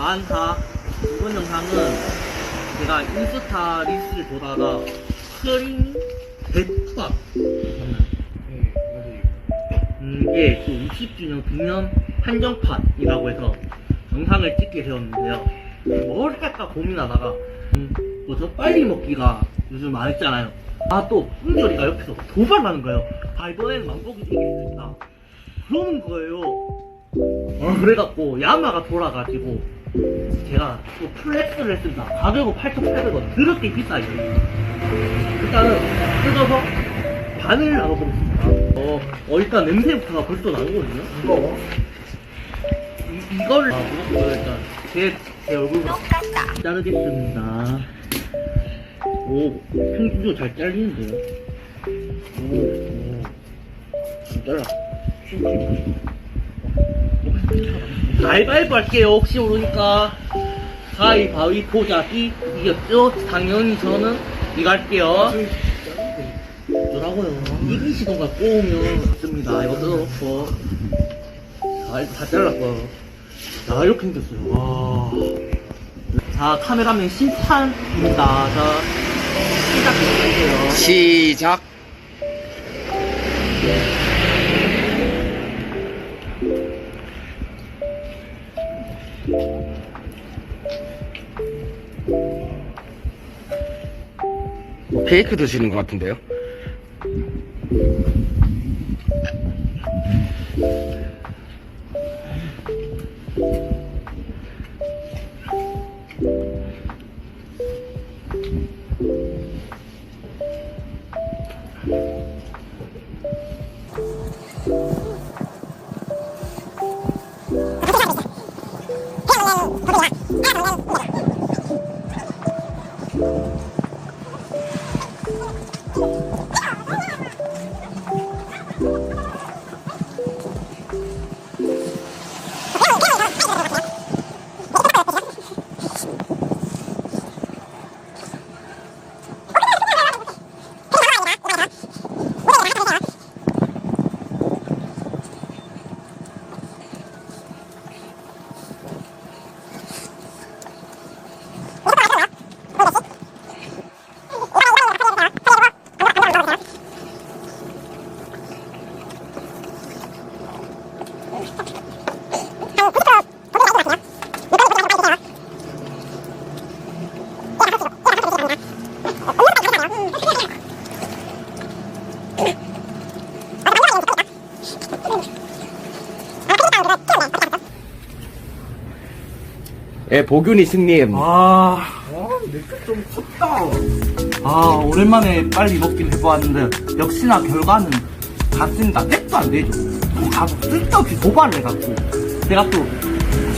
만하 이번 영상은 제가 인스타 리스를 보다가 크림 대투박 음, 이게 또 20주년 기념 한정판이라고 해서 영상을 찍게 되었는데요. 뭘 할까 고민하다가 음, 뭐저 빨리 먹기가 요즘 많았잖아요. 아또 은결이가 옆에서 도발하는 거예요. 아 이번에는 만보기 이길 수 있다. 그러는 거예요. 어, 그래갖고 야마가 돌아가지고 제가 또 플렉스를 했습니다. 가격은 8,800원. 그렇게 비싸요. 일단은 뜯어서 반을 나눠보겠습니다. 어, 어, 일단 냄새부터가 벌써 나거든요. 이거. 이, 이거를 하고 일단 제, 제 얼굴부터 자르겠습니다. 오, 평균적으로 잘 잘리는데요. 오, 오. 잘 잘라. 가위바위보 할게요. 혹시 모르니까. 가위바위보 자기 이겼죠? 당연히 저는 이거 할게요. 뭐라고요? 이기시던가 꼬우면 있습니다. 이거 뜯어놓고. 자, 이거 다 잘랐고요. 자, 이렇게 생겼어요. 와. 자, 카메라맨 심판입니다. 자, 시작해주세요. 시작. 케이크 드시는 것 같은데요? 예, 보균이 승리했습니다. 아, 좀 컸다. 아, 오랜만에 빨리 먹긴 해보았는데, 역시나 결과는 같습니다. 땡도 안 되죠. 가서 쓸데없이 도발을 해갖고. 제가 또,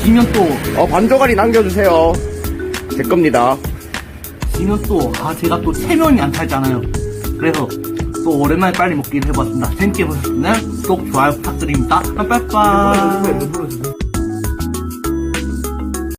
지면 또, 어, 반조가리 남겨주세요. 제 겁니다. 지면 또, 아, 제가 또 체면이 안 살잖아요. 그래서, 또 오랜만에 빨리 먹긴 해봤습니다. 재밌게 보셨으면 구독, 좋아요 부탁드립니다. 빠빠빠.